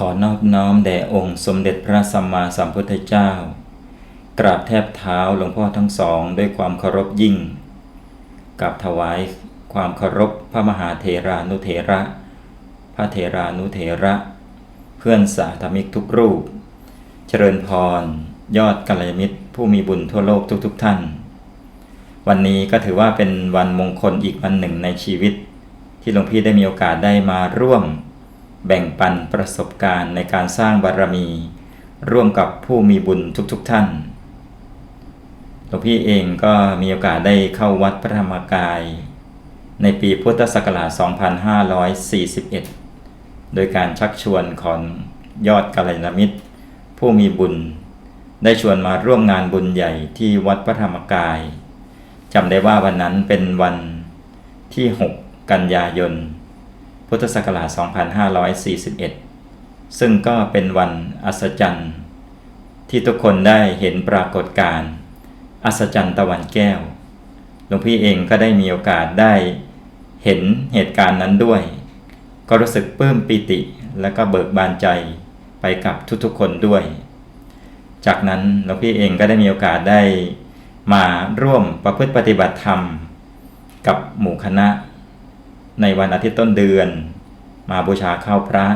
ขอนอบน้อมแด่องค์สมเด็จพระสัมมาสัมพุทธเจ้า กราบแทบเท้าหลวงพ่อทั้งสองด้วยความเคารพยิ่ง กับถวายความเคารพพระมหาเถรานุเถระ พระเถรานุเถระ เพื่อนสาธมิกทุกรูป เจริญพร ยอดกัลยาณมิตรผู้มีบุญทั่วโลกทุกๆทท่าน วันนี้ก็ถือว่าเป็นวันมงคลอีกวันหนึ่งในชีวิต ที่หลวงพี่ได้มีโอกาสได้มาร่วม แบ่งปันประสบการณ์ในการสร้างบารมี ร่วมกับผู้มีบุญทุกๆทท่านหลวงพี่เองก็มีโอกาสได้เข้าวัดพระธรรมกาย ในปีพุทธศักราช 2541 โดยการชักชวนของยอดกัลยาณมิตร ผู้มีบุญ ได้ชวนมาร่วมงานบุญใหญ่ที่วัดพระธรรมกายจำได้ว่าวันนั้นเป็นวันที่ 6 กันยายน พุทธศักราช 2541 ซึ่งก็เป็นวันอัศจรรย์ ที่ทุกคนได้เห็นปรากฏการณ์อัศจรรย์ตะวันแก้ว หลวงพี่เองก็ได้มีโอกาสได้เห็นเหตุการณ์นั้นด้วย ก็รู้สึกปลื้มปิติ และก็เบิกบานใจไปกับทุกๆคนด้วย จากนั้นหลวงพี่เองก็ได้มีโอกาสได้มาร่วมประพฤติปฏิบัติธรรม กับหมู่คณะ ในวันอาทิตย์ต้นเดือน มาบูชาข้าวพระ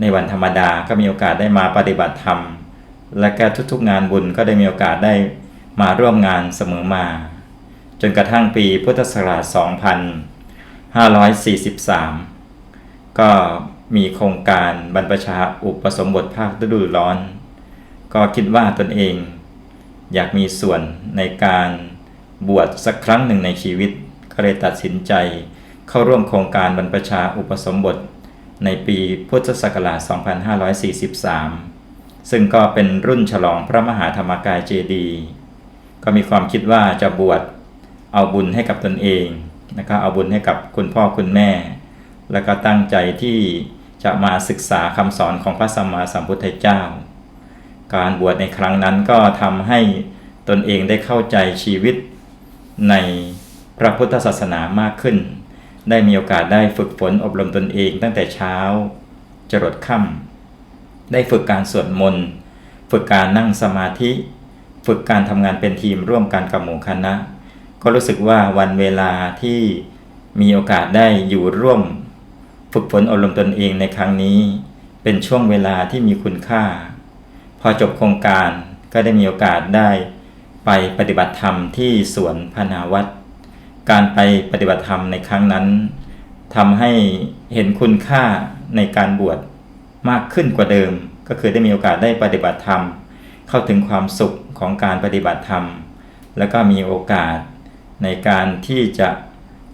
ในวันธรรมดาก็มีโอกาสได้มาปฏิบัติธรรม และก็ทุกๆงานบุญก็ได้มีโอกาสได้มาร่วมงานเสมอมา จนกระทั่งปีพุทธศักราช 2543 ก็มีโครงการบรรพชาอุปสมบทภาคฤดูร้อน ก็คิดว่าตนเอง อยากมีส่วนในการบวชสักครั้งหนึ่งในชีวิต ก็เลยตัดสินใจ เข้าร่วมโครงการบรรพชาอุปสมบท ในปีพุทธศักราช 2543 ซึ่งก็เป็นรุ่นฉลองพระมหาธรรมกายเจดีย์ก็มีความคิดว่าจะบวชเอาบุญให้กับตนเองนะครับเอาบุญให้กับคุณพ่อคุณแม่ แล้วก็ตั้งใจที่จะมาศึกษาคำสอนของพระสัมมาสัมพุทธเจ้า การบวชในครั้งนั้นก็ทำให้ตนเองได้เข้าใจชีวิตในพระพุทธศาสนามากขึ้น ได้มีโอกาสได้ฝึกฝนอบรมตนเองตั้งแต่เช้า จรดค่ำได้ฝึกการสวดมนต์ฝึกการนั่งสมาธิ ฝึกการทำงานเป็นทีมร่วมกันกับหมู่คณะ ก็รู้สึกว่าวันเวลาที่มีโอกาสได้อยู่ร่วม ฝึกฝนอบรมตนเองในครั้งนี้ เป็นช่วงเวลาที่มีคุณค่า พอจบโครงการก็ได้มีโอกาสได้ ไปปฏิบัติธรรมที่สวนพนาวัด การไปปฏิบัติธรรมในครั้งนั้นทำให้เห็นคุณค่าในการบวชมากขึ้นกว่าเดิม ก็คือได้มีโอกาสได้ปฏิบัติธรรม เข้าถึงความสุขของการปฏิบัติธรรม แล้วก็มีโอกาสในการที่จะ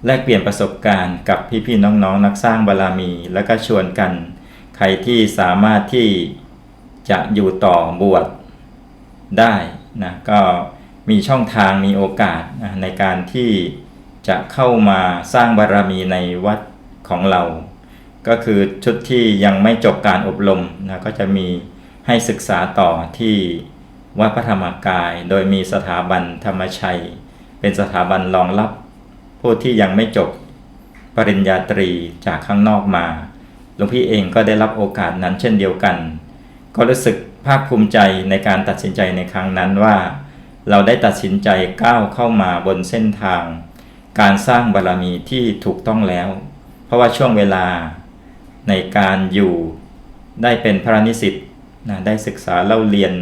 แลกเปลี่ยนประสบการณ์กับพี่ๆน้องๆนนักสร้างบารมี แล้วก็ชวนกัน ใครที่สามารถที่จะอยู่ต่อบวชได้นะก็มีช่องทางมีโอกาสนะในการที่ จะเข้ามาสร้างบารรมีในวัดของเรา ก็คือชุดที่ยังไม่จบการอบรมนะก็จะมีให้ศึกษาต่อที่วัดพระธรรมกาย โดยมีสถาบันธรรมชัย เป็นสถาบันรองรับ ผู้ที่ยังไม่จบปริญญาตรีจากข้างนอกมาหลวงพี่เองก็ได้รับโอกาสนั้นเช่นเดียวกัน ก็รู้สึกภาคภูมิใจในการตัดสินใจในครั้งนั้นว่า เราได้ตัดสินใจก้าวเข้ามาบนเส้นทาง การสร้างบารรมีที่ถูกต้องแล้ว เพราะว่าช่วงเวลาในการอยู่ได้เป็นพระนิสิตนะได้ศึกษาเล่าเรียน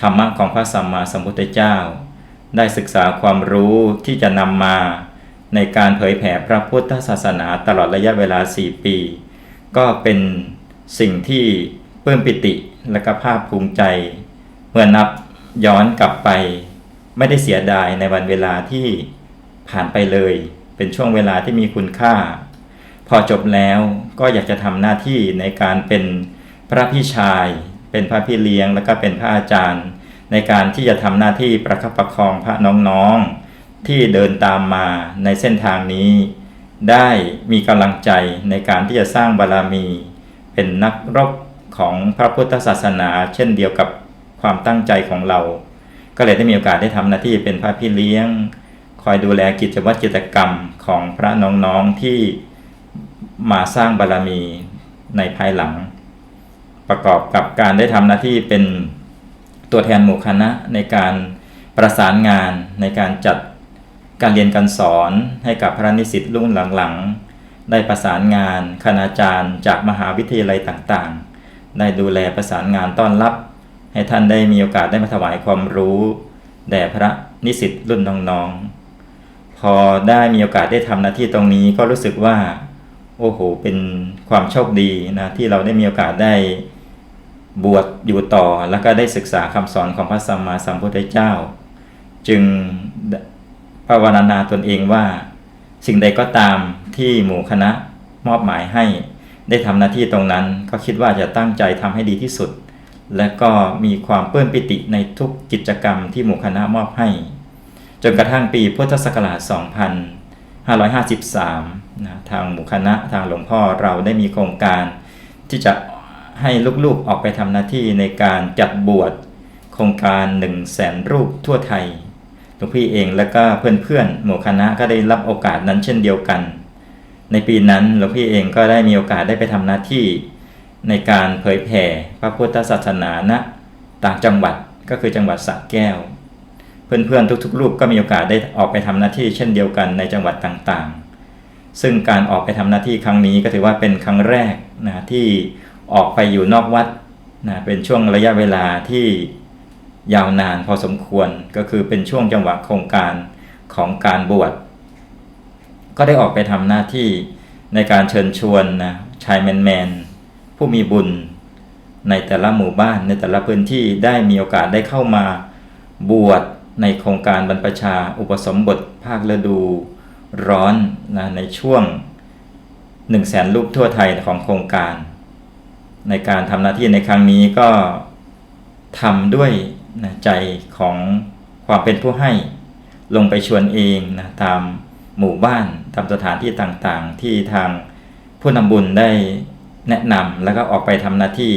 ธรรมะของพระสัมมาสัมพุทธเจ้า ได้ศึกษาความรู้ที่จะนำมาในการเผยแผ่พระพุทธศาสนาตลอดระยะเวลา 4 ปี ก็เป็นสิ่งที่เพิ่มปิติและก็ภาคภูมิใจ เมื่อนับย้อนกลับไป ไม่ได้เสียดายในวันเวลาที่ ผ่านไปเลย เป็นช่วงเวลาที่มีคุณค่า พอจบแล้วก็อยากจะทำหน้าที่ในการเป็นพระพี่ชาย เป็นพระพี่เลี้ยง แล้วก็เป็นพระอาจารย์ ในการที่จะทำหน้าที่ประคับประคองพระน้องๆ ที่เดินตามมาในเส้นทางนี้ ได้มีกำลังใจในการที่จะสร้างบารรมี เป็นนักรบของพระพุทธศาสนา เช่นเดียวกับความตั้งใจของเรา ก็เลยได้มีโอกาสได้ทำหน้าที่เป็นพระพี่เลี้ยง อยดูแลกิจวัตรกิจกรรมของพระน้องๆที่มาสร้างบารรมีในภายหลัง ประกอบกับการได้ทำหน้าที่เป็นตัวแทนหมู่คณะในการประสานงานในการจัดการเรียนการสอนให้กับพระนิสิตรุ่นหลังๆ ได้ประสานงานคณาจารย์จากมหาวิทยาลัยต่างๆ ได้ดูแลประสานงานต้อนรับ ให้ท่านได้มีโอกาสได้มาถวายความรู้ แด่พระนิสิตรุ่นน้องๆ พอได้มีโอกาสได้ทำหน้าที่ตรงนี้ก็รู้สึกว่า โอ้โห เป็นความโชคดีนะ ที่เราได้มีโอกาสได้บวชอยู่ต่อแล้วก็ได้ศึกษาคำสอนของพระสัมมาสัมพุทธเจ้า จึงภาวนาตนเองว่า สิ่งใดก็ตามที่หมู่คณะมอบหมายให้ ได้ทำหน้าที่ตรงนั้น ก็คิดว่าจะตั้งใจทำให้ดีที่สุด และก็มีความเปื้อนปิติในทุกกิจกรรมที่หมู่คณะมอบให้ จนกระทั่งปีพุทธศักราช 2553นะทางหมู่คณะทางหลวงพ่อเราได้มีโครงการที่จะให้ลูกๆออกไปทำหน้าที่ในการจัดบวชโครงการ 1 0 0 0 0แสนรูปทั่วไทยหลวงพี่เองและก็เพื่อนๆหมู่คณะก็ได้รับโอกาสนั้นเช่นเดียวกัน ในปีนั้นหลวงพี่เองก็ได้มีโอกาสได้ไปทำหน้าที่ในการเผยแผ่พระพุทธศาสนาณต่างจังหวัดก็คือจังหวัดสระแก้ว เพื่อนๆทุกๆรูปก็มีโอกาสได้ออกไปทำหน้าที่เช่นเดียวกันในจังหวัดต่างๆ ซึ่งการออกไปทำหน้าที่ครั้งนี้ก็ถือว่าเป็นครั้งแรกนะที่ออกไปอยู่นอกวัดนะเป็นช่วงระยะเวลาที่ยาวนานพอสมควรก็คือเป็นช่วงจังหวะโครงการของการบวชก็ได้ออกไปทำหน้าที่ในการเชิญชวนนะชายแมนแมนๆผู้มีบุญในแต่ละหมู่บ้านในแต่ละพื้นที่ได้มีโอกาสได้เข้ามาบวช ในโครงการบรรพชาอุปสมบทภาคฤดูร้อนนะในช่วง 1 0 0 0 0แสนรูปทั่วไทยของโครงการ ในการทำหน้าที่ในครั้งนี้ก็ทำด้วยนะใจของความเป็นผู้ให้ลงไปชวนเองนะตามหมู่บ้านตามสถานที่ต่างๆ ที่ทางผู้นำบุญได้แนะนำแล้วก็ออกไปทำหน้าที่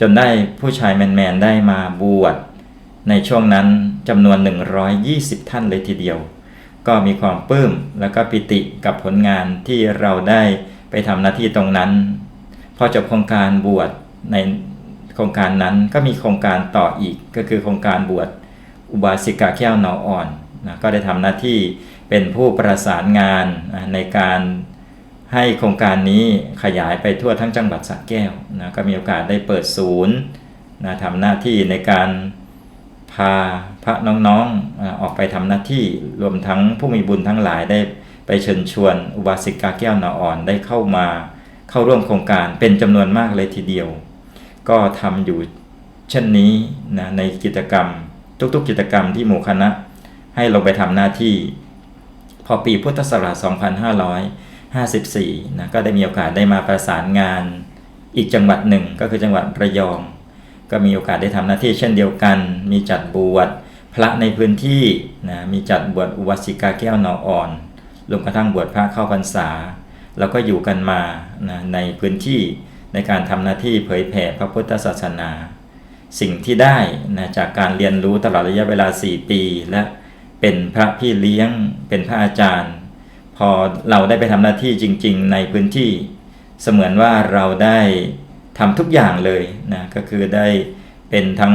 จนได้ผู้ชายแมนๆได้มาบวช ในช่วงนั้นจำนวน 120 ท่านเลยทีเดียว ก็มีความปลื้มแล้วก็ปิติกับผลงานที่เราได้ไปทำหน้าที่ตรงนั้น พอจบโครงการบวชในโครงการนั้นก็มีโครงการต่ออีกก็คือโครงการบวชอุบาสิกาแก้วนออ่อนนะก็ได้ทำหน้าที่เป็นผู้ประสานงานในการให้โครงการนี้ขยายไปทั่วทั้งจังหวัดสระแก้วนะก็มีโอกาสได้เปิดศูนย์นะทำหน้าที่ในการ พาพระน้องๆออกไปทำหน้าที่รวมทั้งผู้มีบุญทั้งหลายได้ไปเชิญชวนอุบาสิกาแก้วนออ่อนได้เข้ามาเข้าร่วมโครงการเป็นจำนวนมากเลยทีเดียว ก็ทำอยู่เช่นนี้นะในกิจกรรมทุกๆ กิจกรรมที่หมู่คณะ ให้ลงไปทำหน้าที่ พอปีพุทธศักราช2554นะก็ได้มีโอกาสได้มาประสานงานอีกจังหวัดหนึ่งก็คือจังหวัดระยอง ก็มีโอกาสได้ทำหน้าที่เช่นเดียวกัน มีจัดบวชพระในพื้นที่นะมีจัดบวชอุวสิกาแก้วนออ่อนรวมกระทั่งบวชพระเข้าพรรษาแล้วก็อยู่กันมานะในพื้นที่ในการทำหน้าที่เผยแผ่พระพุทธศาสนา สิ่งที่ได้นะจากการเรียนรู้ตลอดระยะเวลา 4 ปี และเป็นพระพี่เลี้ยงเป็นพระอาจารย์ พอเราได้ไปทำหน้าที่จริง ๆ ในพื้นที่ เสมือนว่าเราได้ ทำทุกอย่างเลยนะก็คือได้เป็นทั้ง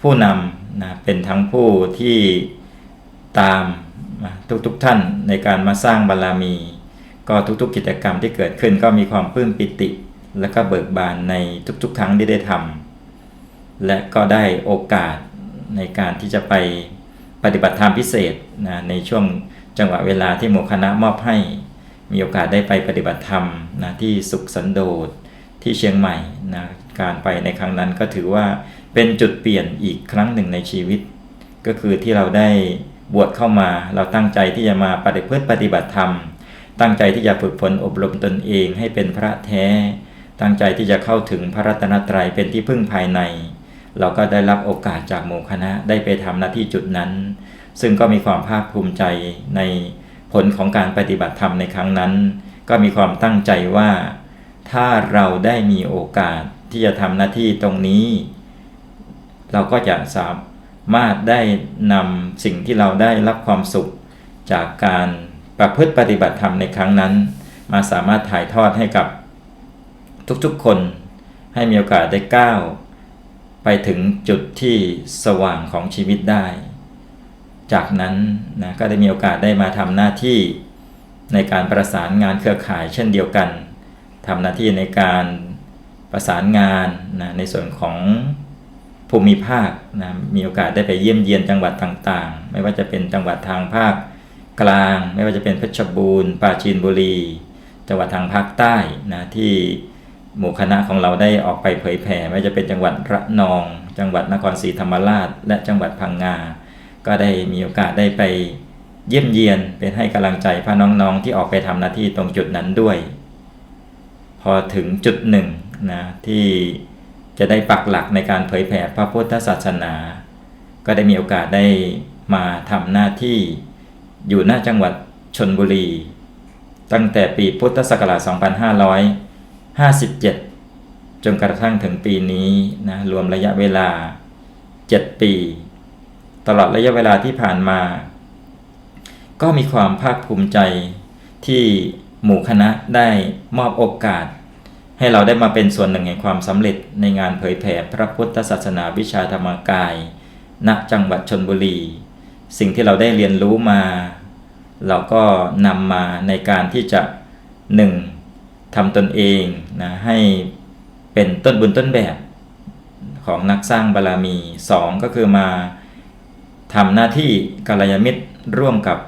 ผู้นำนะเป็นทั้งผู้ที่ตามทุกๆทท่านในการมาสร้างบารรมี ก็ทุกๆ กิจกรรมที่เกิดขึ้นก็มีความปลื้มปิติ และก็เบิกบานในทุกๆ ครั้งที่ได้ทำและก็ได้โอกาสในการที่จะไปปฏิบัติธรรมพิเศษนะในช่วงจังหวะเวลาที่หมู่คณะมอบให้ มีโอกาสได้ไปปฏิบัติธรรมนะที่สุขสันโดษ ที่เชียงใหม่นะการไปในครั้งนั้นก็ถือว่าเป็นจุดเปลี่ยนอีกครั้งหนึ่งในชีวิต ก็คือที่เราได้บวชเข้ามาเราตั้งใจที่จะมาปฏิพฤติปฏิบัติธรรม ตั้งใจที่จะฝึกฝนอบรมตนเองให้เป็นพระแท้ ตั้งใจที่จะเข้าถึงพระรัตนตรัยเป็นที่พึ่งภายใน เราก็ได้รับโอกาสจากหมู่คณะได้ไปทำหน้าที่จุดนั้น ซึ่งก็มีความภาคภูมิใจในผลของการปฏิบัติธรรมในครั้งนั้น ก็มีความตั้งใจว่า ถ้าเราได้มีโอกาสที่จะทำหน้าที่ตรงนี้ เราก็จะสามารถได้นำสิ่งที่เราได้รับความสุข จากการประพฤติปฏิบัติธรรมในครั้งนั้น มาสามารถถ่ายทอดให้กับทุกๆคนให้มีโอกาสได้ก้าวไปถึงจุดที่สว่างของชีวิตได้ จากนั้นนะก็ได้มีโอกาสได้มาทำหน้าที่ในการประสานงานเครือข่ายเช่นเดียวกัน ทำหน้าที่ในการประสานงานนะในส่วนของภูมิภาคนะมีโอกาสได้ไปเยี่ยมเยียนจังหวัดต่างๆ ไม่ว่าจะเป็นจังหวัดทางภาคกลาง ไม่ว่าจะเป็นเพชรบูรณ์ปราจีนบุรี จังหวัดทางภาคใต้นะที่หมู่คณะของเราได้ออกไปเผยแผ่ไม่ว่าจะเป็นจังหวัดระนอง จังหวัดนครศรีธรรมราช และจังหวัดพังงา ก็ได้มีโอกาสได้ไปเยี่ยมเยียนเป็นให้กำลังใจพาน้องๆที่ออกไปทำหน้าที่ตรงจุดนั้นด้วย พอถึงจุดหนึ่งนะที่จะได้ปักหลักในการเผยแผ่พระพุทธศาสนา ก็ได้มีโอกาสได้มาทำหน้าที่อยู่หน้าจังหวัดชนบุรี ตั้งแต่ปีพุทธศักราช 2557 จนกระทั่งถึงปีนี้นะรวมระยะเวลา 7 ปี ตลอดระยะเวลาที่ผ่านมา ก็มีความภาคภูมิใจที่ หมู่คณะได้มอบโอกาส ให้เราได้มาเป็นส่วนหนึ่งแห่งความสำเร็จในงานเผยแผ่พระพุทธศาสนาวิชาธรรมกาย ณจังหวัดชนบุรี สิ่งที่เราได้เรียนรู้มา เราก็นำมาในการที่จะหนึ่งทำตนเองนะให้เป็นต้นบุญต้นแบบของนักสร้างบารรมีสองก็คือมาทำหน้าที่กัลยาณมิตรร่วมกับ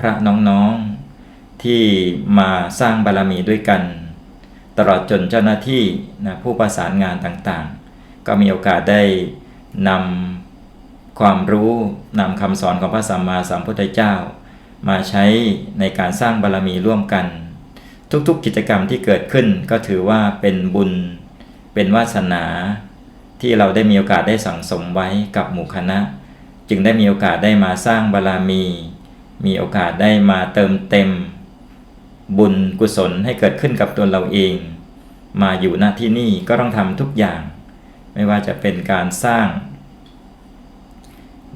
พระน้องๆ ที่มาสร้างบารรมีด้วยกัน ตลอดจนเจ้าหน้าที่นะผู้ประสานงานต่างๆ ก็มีโอกาสได้นำความรู้นำคำสอนของพระสัมมาสัมพุทธเจ้า มาใช้ในการสร้างบารรมีร่วมกัน ทุกๆกิจกรรมที่เกิดขึ้นก็ถือว่าเป็นบุญ เป็นวาสนา ที่เราได้มีโอกาสได้สั่งสมไว้กับหมู่คณะ จึงได้มีโอกาสได้มาสร้างบารรมี มีโอกาสได้มาเติมเต็ม บุญกุศลให้เกิดขึ้นกับตัวเราเอง มาอยู่ณที่นี่ก็ต้องทำทุกอย่าง ไม่ว่าจะเป็นการสร้าง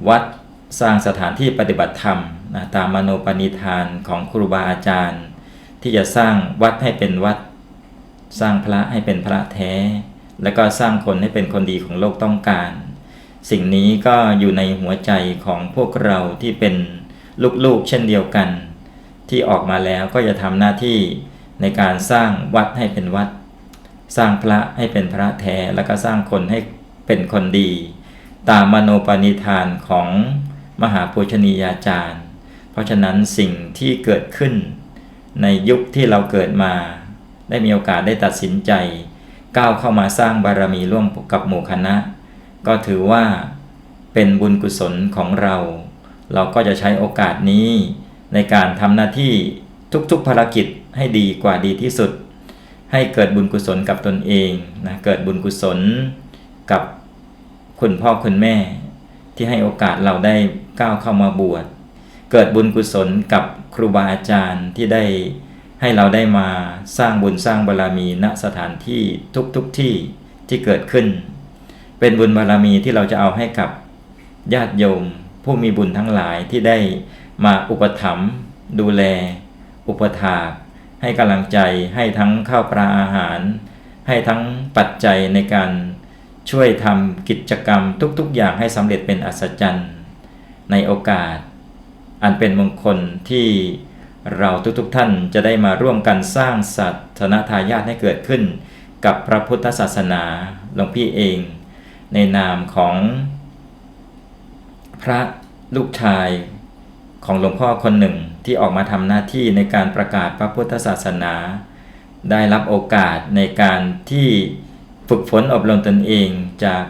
วัดสร้างสถานที่ปฏิบัติธรรมนะตามมโนปณิธานของครูบาอาจารย์ ที่จะสร้างวัดให้เป็นวัด สร้างพระให้เป็นพระแท้ แล้วก็สร้างคนให้เป็นคนดีของโลกต้องการ สิ่งนี้ก็อยู่ในหัวใจของพวกเราที่เป็นลูกๆเช่นเดียวกัน ที่ออกมาแล้วก็จะทำหน้าที่ในการสร้างวัดให้เป็นวัด สร้างพระให้เป็นพระแท้แล้วก็สร้างคนให้เป็นคนดี ตามมโนปณิธานของมหาปุชนียาจารย์ เพราะฉะนั้นสิ่งที่เกิดขึ้น ในยุคที่เราเกิดมา ได้มีโอกาสได้ตัดสินใจ ก้าวเข้ามาสร้างบารมีร่วมกับหมู่คณะ ก็ถือว่าเป็นบุญกุศลของเรา เราก็จะใช้โอกาสนี้ ในการทำหน้าที่ทุกๆภารกิจให้ดีกว่าดีที่สุด ให้เกิดบุญกุศลกับตนเองนะเกิดบุญกุศลกับคุณพ่อคุณแม่ ที่ให้โอกาสเราได้ก้าวเข้ามาบวชเกิดบุญกุศลกับครูบาอาจารย์ที่ได้ให้เราได้มาสร้างบุญสร้างบารรมีณสถานที่ทุกๆทที่ที่เกิดขึ้น เป็นบุญบารรมีที่เราจะเอาให้กับญาติโยม ผู้มีบุญทั้งหลายที่ได้ มาอุปถัมภ์ดูแล อุปถาให้กำลังใจให้ทั้งข้าวปลาอาหาร ให้ทั้งปัจจัยในการช่วยทำกิจกรรมทุกๆ อย่างให้สำเร็จเป็นอัศจรรย์ในโอกาส อันเป็นมงคลที่เราทุกๆท่านจะได้มาร่วมกันสร้างสัตนทายาทให้เกิดขึ้น กับพระพุทธศาสนาหลวงพี่เอง ในนามของ พระลูกชาย ของหลวงพ่อคนหนึ่งที่ออกมาทำหน้าที่ในการประกาศพระพุทธศาสนา ได้รับโอกาสในการที่ฝึกฝนอบรมตนเองจาก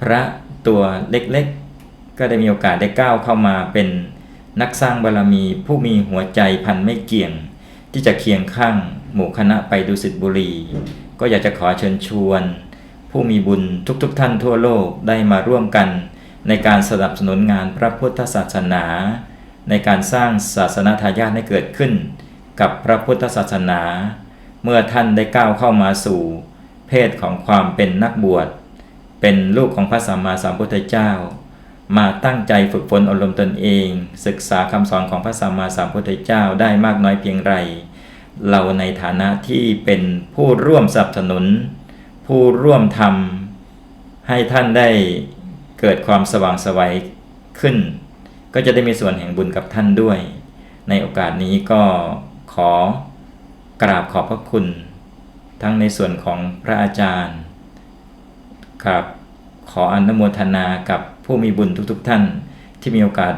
พระตัวเล็กๆ ก็ได้มีโอกาสได้ก้าวเข้ามาเป็นนักสร้างบารรมีผู้มีหัวใจพันไม่เกี่ยง ที่จะเคียงข้างหมู่คณะไปดุสิตบุรี ก็อยากจะขอเชิญชวน ผู้มีบุญทุกๆทท่านทั่วโลกได้มาร่วมกัน ในการสนับสนุนงานพระพุทธศาสนา ในการสร้างศาสนาทายาทให้เกิดขึ้น กับพระพุทธศาสนา เมื่อท่านได้ก้าวเข้ามาสู่ เพศของความเป็นนักบวช เป็นลูกของพระสัมมาสัมพุทธเจ้า มาตั้งใจฝึกฝนอบรมตนเอง ศึกษาคำสอนของพระสัมมาสัมพุทธเจ้าได้มากน้อยเพียงไร เราในฐานะที่เป็นผู้ร่วมสนับสนุน ผู้ร่วมทำให้ท่านได้เกิดความสว่างไสวัยขึ้น ก็จะได้มีส่วนแห่งบุญกับท่านด้วย ในโอกาสนี้ก็ขอกราบขอบพระคุณ ทั้งในส่วนของพระอาจารย์กับขออนุโมทนากับผู้มีบุญทุกๆทท่าน ที่มีโอกาส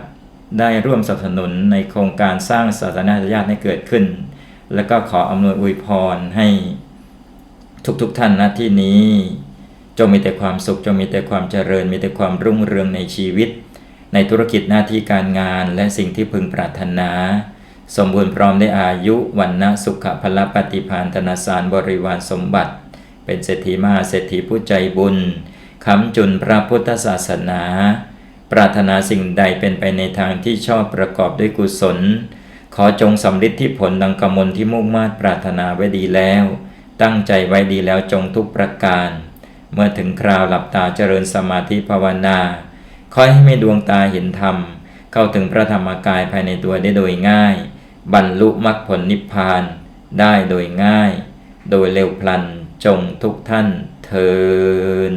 ได้ร่วมสนับสนุนในโครงการสร้างศาสนาญาติให้เกิดขึ้น แล้วก็ขออำนวยอวยพรให้ทุกๆทท่านณที่นี้ จงมีแต่ความสุข จงมีแต่ความเจริญ มีแต่ความรุ่งเรืองในชีวิต ในธุรกิจหน้าที่การงานและสิ่งที่พึงปรารถนา สมบูรณ์พร้อมได้อายุวันนะสุขพละปฏิพานธนาสารบริวารสมบัติ เป็นเศรษฐีมหาเศรษฐีผู้ใจบุญคำจุนพระพุทธศาสนา ปรารถนาสิ่งใดเป็นไปในทางที่ชอบประกอบด้วยกุศล ขอจงสำลิดที่ผลดังกมลที่มุ่งมาตรปรารถนาไว้ดีแล้ว ตั้งใจไว้ดีแล้วจงทุกประการ เมื่อถึงคราวหลับตาเจริญสมาธิภาวนา คอยให้มีดวงตาเห็นธรรม เข้าถึงพระธรรมกายภายในตัวได้โดยง่าย บรรลุมรรคผลนิพพานได้โดยง่าย โดยเร็วพลันจงทุกท่านเทิน